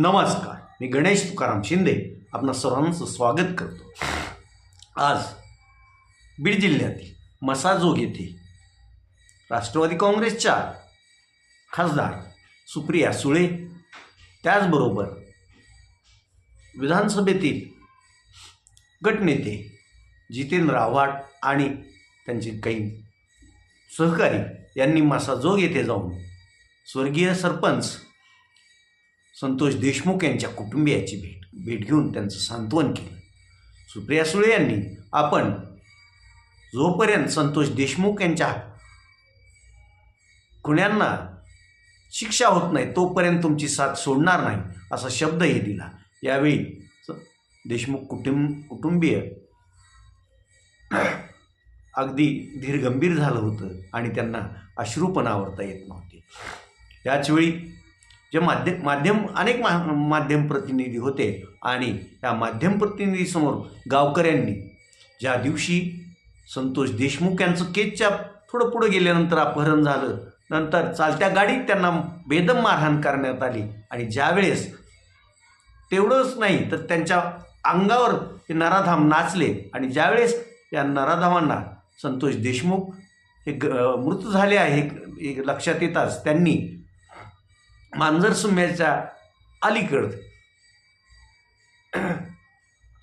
नमस्कार मी गणेश तुकाराम शिंदे आपणा सर्वांचं स्वागत करतो. आज बीड जिल्ह्यातील मसाजोग येथे राष्ट्रवादी काँग्रेसच्या खासदार सुप्रिया सुळे त्याचबरोबर विधानसभेतील गटनेते जितेंद्र आव्हाड आणि त्यांचे काही सहकारी यांनी मासाजोग येथे जाऊन स्वर्गीय सरपंच संतोष देशमुख यांच्या कुटुंबियाची भेट भेट घेऊन त्यांचं सांत्वन केलं. सुप्रिया सुळे यांनी आपण जोपर्यंत संतोष देशमुख यांच्या गुन्ह्यांना शिक्षा होत नाही तोपर्यंत तुमची साथ सोडणार नाही असा शब्दही दिला. यावेळी देशमुख कुटुंब कुटुंबीय अगदी धीरगंभीर झालं होतं आणि त्यांना अश्रू पण येत नव्हते. त्याचवेळी जे माध्यम माध्यम अनेक मा माध्यम प्रतिनिधी होते आणि त्या माध्यम प्रतिनिधीसमोर गावकऱ्यांनी ज्या दिवशी संतोष देशमुख यांचं केसच्या थोडं पुढं गेल्यानंतर अपहरण झालं नंतर चालत्या गाडीत त्यांना बेदम मारहाण करण्यात आली आणि ज्यावेळेस तेवढंच नाही तर त्यांच्या अंगावर हे नराधाम नाचले आणि ज्यावेळेस या नराधामांना संतोष देशमुख हे ग मृत झाले आहे हे लक्षात येताच त्यांनी मांजर सुम्याच्या अलीकड.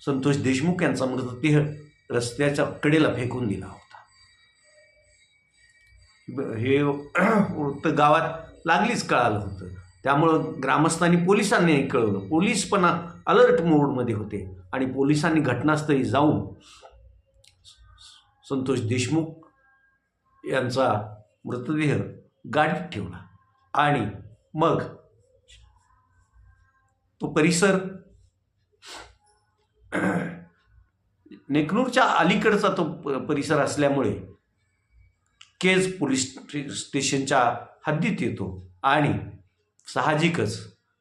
संतोष देशमुख यांचा मृतदेह रस्त्याच्या कडेला फेकून दिला होता. हे वृत्त गावात लागलीच कळालं होतं. त्यामुळं ग्रामस्थांनी पोलिसांनी कळवलं. पोलीस पण अलर्ट मोडमध्ये होते आणि पोलिसांनी घटनास्थळी जाऊन संतोष देशमुख यांचा मृतदेह गाडीत ठेवला आणि मग तो परिसर नेकनूरच्या अलीकडचा तो परिसर असल्यामुळे केज पोलीस स्टेशनच्या हद्दीत येतो आणि साहजिकच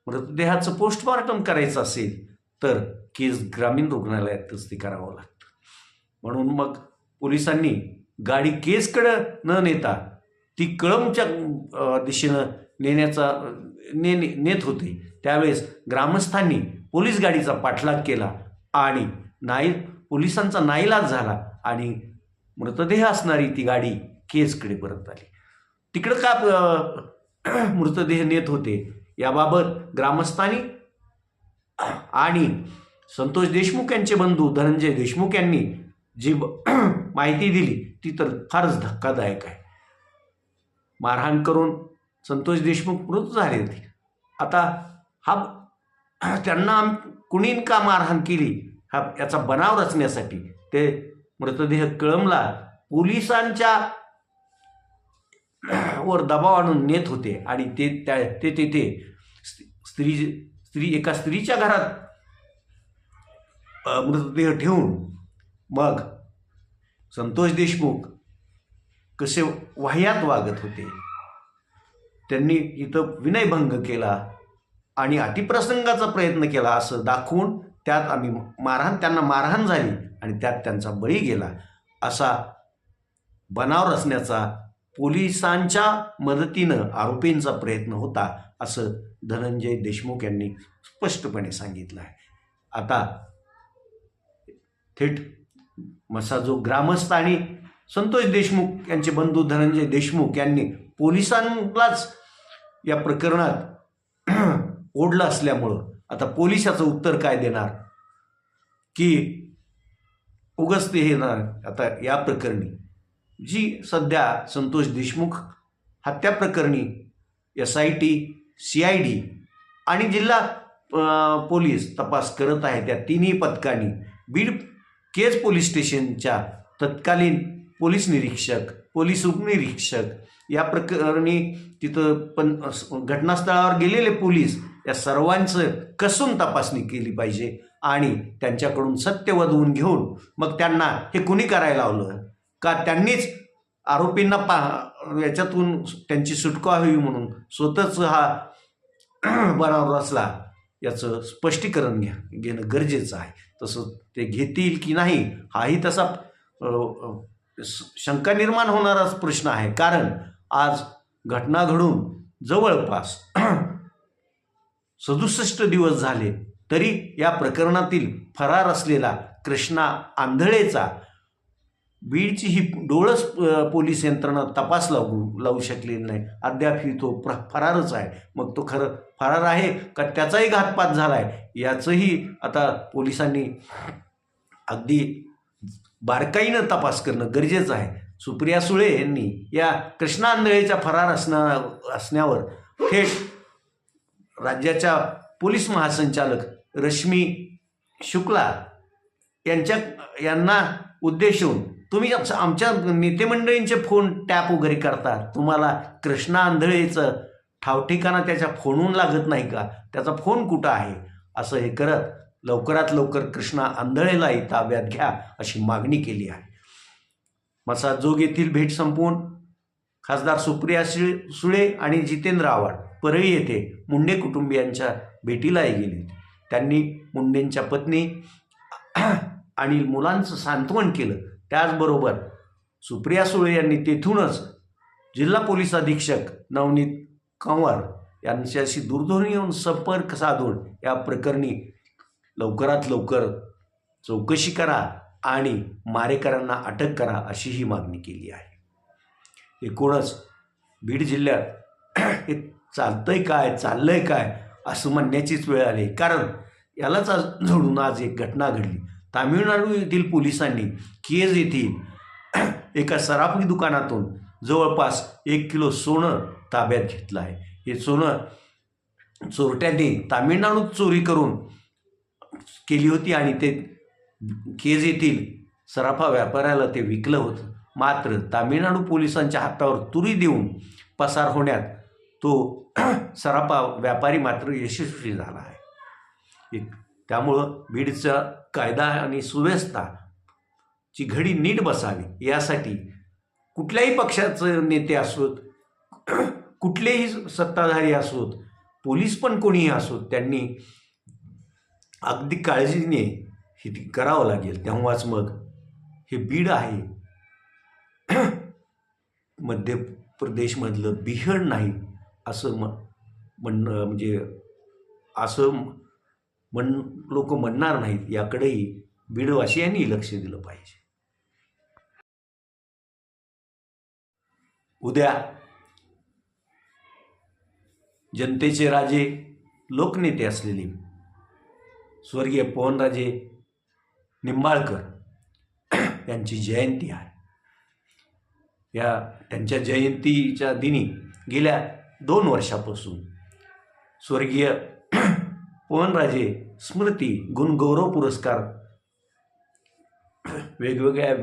मृतदेहाचं पोस्टमॉर्टम करायचं असेल तर केज ग्रामीण रुग्णालयातच ते करावं लागतं. म्हणून मग पोलिसांनी गाडी केसकडं न नेता ती कळमच्या दिशेनं नेण्याचा नेणे नेत होते. त्यावेळेस ग्रामस्थांनी पोलीस गाडीचा पाठलाग केला आणि नाई पोलिसांचा नाईलाज झाला आणि मृतदेह असणारी ती गाडी केजकडे परत आली. तिकडं का मृतदेह नेत होते? याबाबत ग्रामस्थांनी आणि संतोष देशमुख यांचे बंधू धनंजय देशमुख यांनी जी माहिती दिली ती तर फारच धक्कादायक आहे. मारहाण करून संतोष देशमुख मृत झाले होते. आता हा त्यांना कुणीन का मारहाण केली? हा याचा बनाव रचण्यासाठी ते मृतदेह कळमला पोलिसांच्या वर दबाव आणून नेत होते आणि ते त्या ते तेथे स्त्री स्त्री एका स्त्रीच्या घरात मृतदेह ठेवून मग संतोष देशमुख कसे वाह्यात वागत होते? त्यांनी इथं विनयभंग केला आणि अतिप्रसंगाचा प्रयत्न केला असं दाखवून त्यात आम्ही मारहाण त्यांना मारहाण झाली आणि त्यात त्यांचा बळी गेला. असा बनाव रचण्याचा पोलिसांच्या मदतीनं आरोपींचा प्रयत्न होता असं धनंजय देशमुख यांनी स्पष्टपणे सांगितलं आहे. आता थेट मसाजो ग्रामस्थ आणि संतोष देशमुख यांचे बंधू धनंजय देशमुख यांनी पोलिसांनाच या प्रकरणात ओढलं असल्यामुळं आता पोलिसाचं उत्तर काय देणार? की उगच ते हे ना आता या प्रकरणी. जी सध्या संतोष देशमुख हत्या प्रकरणी S I T C I D आणि जिल्हा पोलीस तपास करत आहे त्या तिन्ही पथकांनी बीड केज पोलीस स्टेशनच्या तत्कालीन पोलीस निरीक्षक पोलीस उपनिरीक्षक या प्रकरणी तिथं पण घटनास्थळावर गेलेले पोलीस या सर्वांचं कसून तपासणी केली पाहिजे आणि त्यांच्याकडून सत्य वधवून घेऊन मग त्यांना हे कुणी करायला लावलं? का त्यांनीच आरोपींना पा याच्यातून त्यांची सुटका हवी म्हणून स्वतःच हा बनावर असला याचं स्पष्टीकरण घ्या घेणं गरजेचं आहे. तसं ते घेतील की नाही हाही तसा शंका निर्माण होणाराच प्रश्न आहे. कारण आज घटना घडून जवळपास सदुसष्ट दिवस झाले तरी या प्रकरणातील फरार असलेला कृष्णा आंधळेचा बीडची ही डोळस पोलीस यंत्रणा तपास लावू लावू शकलेली नाही. अद्याप ही तो प्र फरारच आहे. मग तो खरं फरार आहे का त्याचाही घातपात झाला आहे याचंही आता पोलिसांनी अगदी बारकाईनं तपास करणं गरजेचं आहे. सुप्रिया सुळे यांनी या कृष्णा आंधळेच्या फरार असणार असण्यावर थेट राज्याच्या पोलीस महासंचालक रश्मी शुक्ला यांच्या यांना उद्देशून तुम्ही आमच्या- आमच्या नेतेमंडळींचे फोन टॅप वगैरे करता तुम्हाला कृष्णा आंधळेचं ठावठिकाणा त्याच्या फोनहून लागत नाही का? त्याचा फोन कुठं आहे? असं हे करत लवकरात लवकर कृष्णा आंधळेलाही ताब्यात घ्या अशी मागणी केली आहे. मसाजोग येथील भेट संपवून खासदार सुप्रिया शिळे सुळे आणि जितेंद्र आव्हाड परळी येथे मुंडे कुटुंबियांच्या भेटीलाही गेले. त्यांनी मुंडेंच्या पत्नी आणि मुलांचं सांत्वन केलं. त्याचबरोबर सुप्रिया सुळे यांनी तेथूनच जिल्हा पोलीस अधीक्षक नवनीत कंवर यांच्याशी दूरध्वनी येऊन संपर्क साधून या प्रकरणी लवकरात लवकर चौकशी करा. आणि मारेकरांना अटक करा अशी ही मागणी केली आहे. एकूणच बीड जिल्ह्यात हे चालतंय काय चाललंय काय असं म्हणण्याचीच वेळ आली. कारण यालाच आज जोडून आज एक घटना घडली. तामिळनाडू येथील पोलिसांनी केज येथील एका सराफी दुकानातून जवळपास एक किलो सोनं ताब्यात घेतलं आहे. हे सोनं चोरट्यांनी तामिळनाडूत चोरी करून केली होती आणि ते केज येथील सराफा व्यापाऱ्याला ते विकलं होतं. मात्र तामिळनाडू पोलिसांच्या हातावर तुरी देऊन पसार होण्यात तो सराफा व्यापारी मात्र यशस्वी झाला आहे. एक त्यामुळं बीडचा कायदा आणि सुव्यवस्था ची घडी नीट बसावी यासाठी कुठल्याही पक्षाचं नेते असोत कुठलेही सत्ताधारी असोत पोलीस पण कोणीही असोत त्यांनी अगदी काळजीने हे ती करावं लागेल. तेव्हाच मग हे बीड आहे. मध्य प्रदेशमधलं बिहड नाही असं म म्हणणं म्हणजे असं म्हण लोक म्हणणार नाहीत. याकडेही बीडवासियांनी लक्ष दिलं पाहिजे. उद्या जनतेचे राजे लोकनेते असलेले स्वर्गीय पवनराजे निंबाळकर यांची जयंती आहे. या त्यांच्या जयंतीच्या दिनी गेल्या दोन वर्षापासून स्वर्गीय पवनराजे स्मृती गुणगौरव पुरस्कार वेगवेगळ्या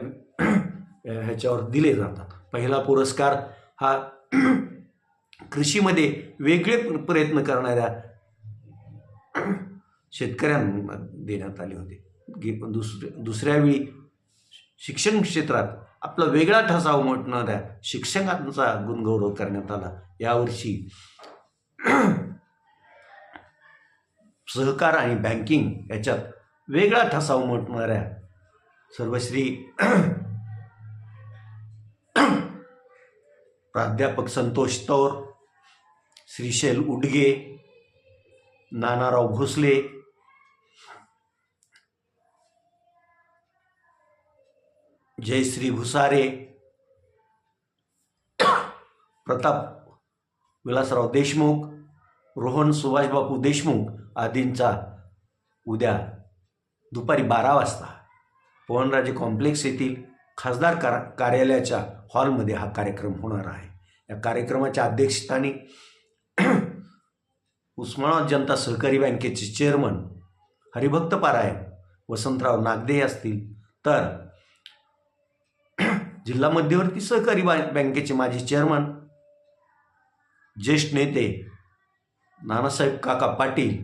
ह्याच्यावर दिले जातात. पहिला पुरस्कार हा कृषीमध्ये वेगळे प्रयत्न करणाऱ्या शेतकऱ्यांना देण्यात आले होते. घे दुसरे दुसऱ्या वेळी शिक्षण क्षेत्रात आपला वेगळा ठसा उमटणाऱ्या शिक्षकांचा गुणगौरव करण्यात आला. यावर्षी सहकार आणि बँकिंग याच्यात वेगळा ठसा उमटणाऱ्या सर्वश्री प्राध्यापक संतोष तौर श्रीशैल उडगे नानाराव भोसले जयश्री भुसारे. प्रताप विलासराव देशमुख रोहन सुभाषबापू देशमुख आदींचा उद्या दुपारी बारा वाजता पवनराजे कॉम्प्लेक्स येथील खासदार कार कार्यालयाच्या हॉलमध्ये हा कार्यक्रम होणार आहे. या कार्यक्रमाच्या अध्यक्षस्थानी उस्मानाबाद जनता सहकारी बँकेचे चेअरमन हरिभक्त पारायण वसंतराव नागदे असतील. तर जिल्हा मध्यवर्ती सहकारी बँकेचे माजी चेअरमन ज्येष्ठ नेते नानासाहेब काका पाटील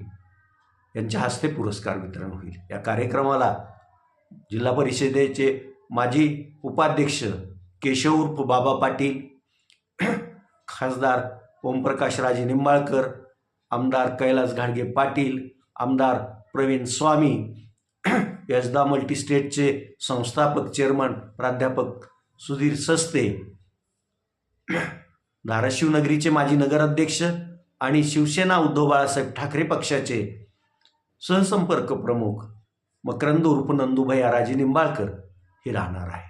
यांच्या हस्ते पुरस्कार वितरण होईल. या कार्यक्रमाला जिल्हा परिषदेचे माजी उपाध्यक्ष केशव उर्फ बाबा पाटील खासदार ओमप्रकाश राजे निंबाळकर आमदार कैलास घाडगे पाटील आमदार प्रवीण स्वामी यशदा मल्टीस्टेटचे संस्थापक चेअरमन प्राध्यापक सुधीर सस्ते धाराशिव नगरीचे माजी नगराध्यक्ष आणि शिवसेना उद्धव बाळासाहेब ठाकरे पक्षाचे सहसंपर्क प्रमुख मकरंद उर्फ नंदुभाई राजे निंबाळकर हे राहणार आहे.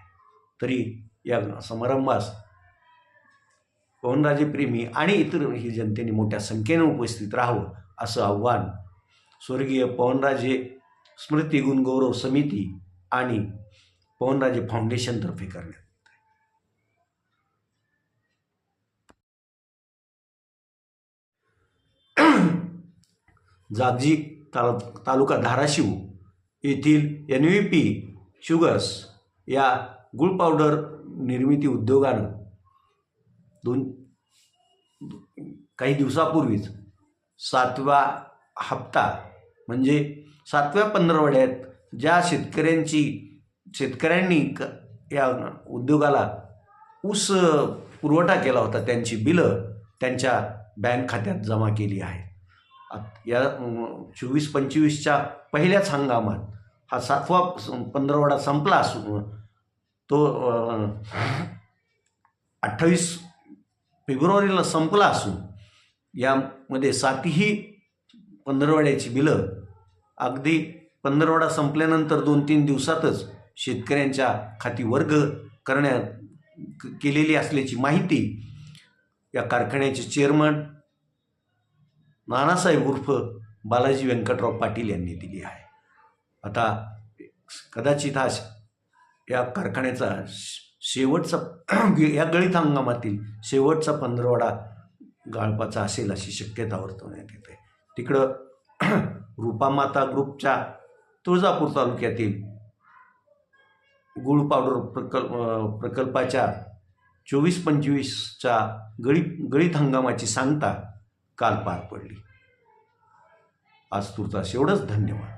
तरी या समारंभास पवनराजे प्रेमी आणि इतरही जनतेने मोठ्या संख्येने उपस्थित राहावं असं आव्हान स्वर्गीय पवनराजे स्मृती गुणगौरव समिती आणि पवनराजे फाउंडेशनतर्फे करण्यात जागजी ताल तालुका धाराशिव येथील एन व्ही पी शुगर्स या गुळ पावडर निर्मिती उद्योगानं दोन काही दिवसापूर्वीच सातवा हप्ता म्हणजे सातव्या पंधरवड्यात ज्या शेतकऱ्यांची शेतकऱ्यांनी क या उद्योगाला ऊस पुरवठा केला होता त्यांची बिलं त्यांच्या बँक खात्यात जमा केली आहेत. या चोवीस पंचवीसच्या पहिल्याच हंगामात हा सातवा पंधरवडा संपला असून तो अठ्ठावीस फेब्रुवारीला संपला असून यामध्ये सातही पंधरवड्याची बिलं अगदी पंधरवडा संपल्यानंतर दोन तीन दिवसातच शेतकऱ्यांच्या खाती वर्ग करण्यात केलेली असल्याची माहिती या कारखान्याचे चेअरमन नानासाहेब उर्फ बालाजी व्यंकटराव पाटील यांनी दिली आहे. आता कदाचित हा या कारखान्याचा शेवटचा या गळीत हंगामातील शेवटचा पंधरवडा गाळपाचा असेल अशी शक्यता वर्तवण्यात येते. तिकडं रूपामाता ग्रुपच्या तुळजापूर तालुक्यातील गुळ पावडर प्रकल्प प्रकल्पाच्या चोवीस पंचवीसच्या गळी गळीत हंगामाची सांगता काल पार पडली. आज तुर्तास एवढंच धन्यवाद.